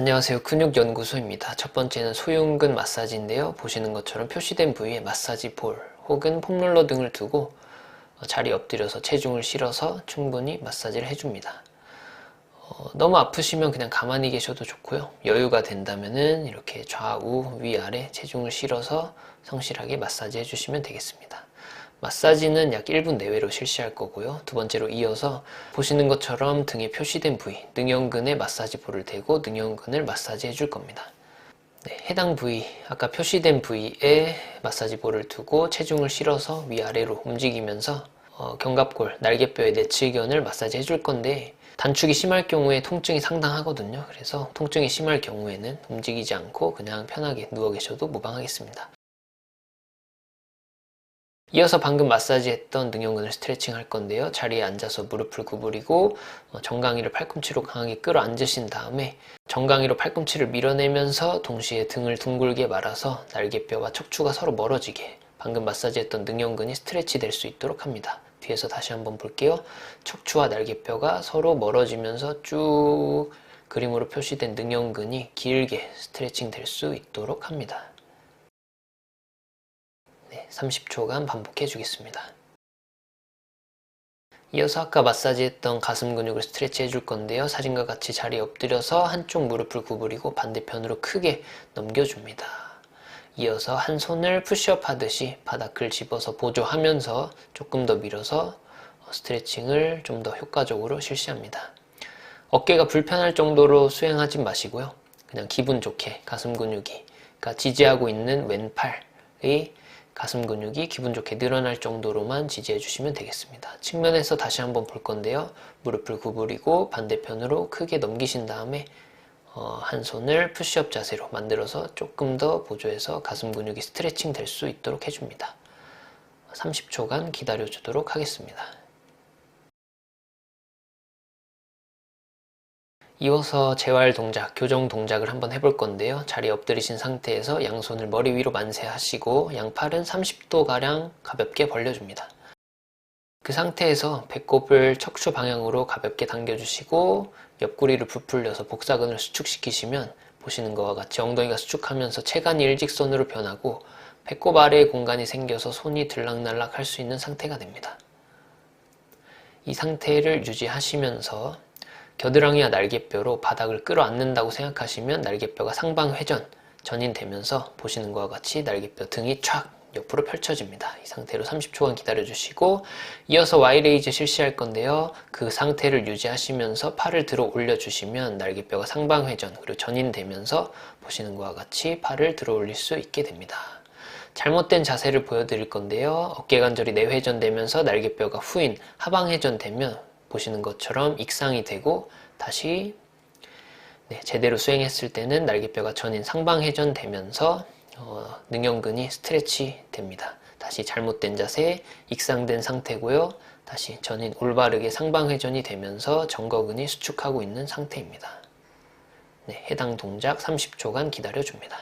안녕하세요. 근육연구소입니다. 첫 번째는 소흉근 마사지인데요. 보시는 것처럼 표시된 부위에 마사지 볼 혹은 폼롤러 등을 두고 어, 자리 엎드려서 체중을 실어서 충분히 마사지를 해줍니다. 어, 너무 아프시면 그냥 가만히 계셔도 좋고요. 여유가 된다면은 이렇게 좌우 위아래 체중을 실어서 성실하게 마사지 해주시면 되겠습니다. 마사지는 약 1분 내외로 실시할 거고요. 두 번째로 이어서 보시는 것처럼 등에 표시된 부위, 능형근에 마사지 볼을 대고 능형근을 마사지 해 줄 겁니다. 네, 해당 부위, 아까 표시된 부위에 마사지 볼을 두고 체중을 실어서 위아래로 움직이면서 어, 견갑골, 날개뼈의 내측견을 마사지 해 줄 건데 단축이 심할 경우에 통증이 상당하거든요. 그래서 통증이 심할 경우에는 움직이지 않고 그냥 편하게 누워 계셔도 무방하겠습니다. 이어서 방금 마사지 했던 능형근을 스트레칭 할 건데요. 자리에 앉아서 무릎을 구부리고 어, 정강이를 팔꿈치로 강하게 끌어앉으신 다음에 정강이로 팔꿈치를 밀어내면서 동시에 등을 둥글게 말아서 날개뼈와 척추가 서로 멀어지게 방금 마사지 했던 능형근이 스트레치 될 수 있도록 합니다. 뒤에서 다시 한번 볼게요. 척추와 날개뼈가 서로 멀어지면서 쭉 그림으로 표시된 능형근이 길게 스트레칭 될 수 있도록 합니다. 네, 30초간 반복해 주겠습니다. 이어서 아까 마사지 했던 가슴 근육을 스트레치 해줄 건데요. 사진과 같이 자리에 엎드려서 한쪽 무릎을 구부리고 반대편으로 크게 넘겨줍니다. 이어서 한 손을 푸시업 하듯이 바닥을 집어서 보조하면서 조금 더 밀어서 스트레칭을 좀 더 효과적으로 실시합니다. 어깨가 불편할 정도로 수행하지 마시고요. 그냥 기분 좋게 가슴 근육이, 그러니까 지지하고 있는 왼팔의 가슴 근육이 기분 좋게 늘어날 정도로만 지지해 주시면 되겠습니다. 측면에서 다시 한번 볼 건데요. 무릎을 구부리고 반대편으로 크게 넘기신 다음에 어, 한 손을 푸시업 자세로 만들어서 조금 더 보조해서 가슴 근육이 스트레칭 될 수 있도록 해줍니다. 30초간 기다려 주도록 하겠습니다. 이어서 재활 동작, 교정 동작을 한번 해볼 건데요. 자리에 엎드리신 상태에서 양손을 머리 위로 만세하시고 양팔은 30도가량 가볍게 벌려줍니다. 그 상태에서 배꼽을 척추 방향으로 가볍게 당겨주시고 옆구리를 부풀려서 복사근을 수축시키시면 보시는 것과 같이 엉덩이가 수축하면서 체간이 일직선으로 변하고 배꼽 아래에 공간이 생겨서 손이 들락날락 할 수 있는 상태가 됩니다. 이 상태를 유지하시면서 겨드랑이와 날개뼈로 바닥을 끌어안는다고 생각하시면 날개뼈가 상방 회전, 전인되면서 보시는 것과 같이 날개뼈 등이 촥 옆으로 펼쳐집니다. 이 상태로 30초간 기다려주시고 이어서 Y레이즈 실시할 건데요. 그 상태를 유지하시면서 팔을 들어 올려주시면 날개뼈가 상방 회전 그리고 전인되면서 보시는 것과 같이 팔을 들어 올릴 수 있게 됩니다. 잘못된 자세를 보여드릴 건데요. 어깨 관절이 내회전되면서 날개뼈가 후인 하방 회전되면 보시는 것처럼 익상이 되고 다시 네, 제대로 수행했을 때는 날개뼈가 전인 상방 회전 되면서 어, 능형근이 스트레치 됩니다. 다시 잘못된 자세, 익상된 상태고요. 다시 전인 올바르게 상방 회전이 되면서 정거근이 수축하고 있는 상태입니다. 네, 해당 동작 30초간 기다려줍니다.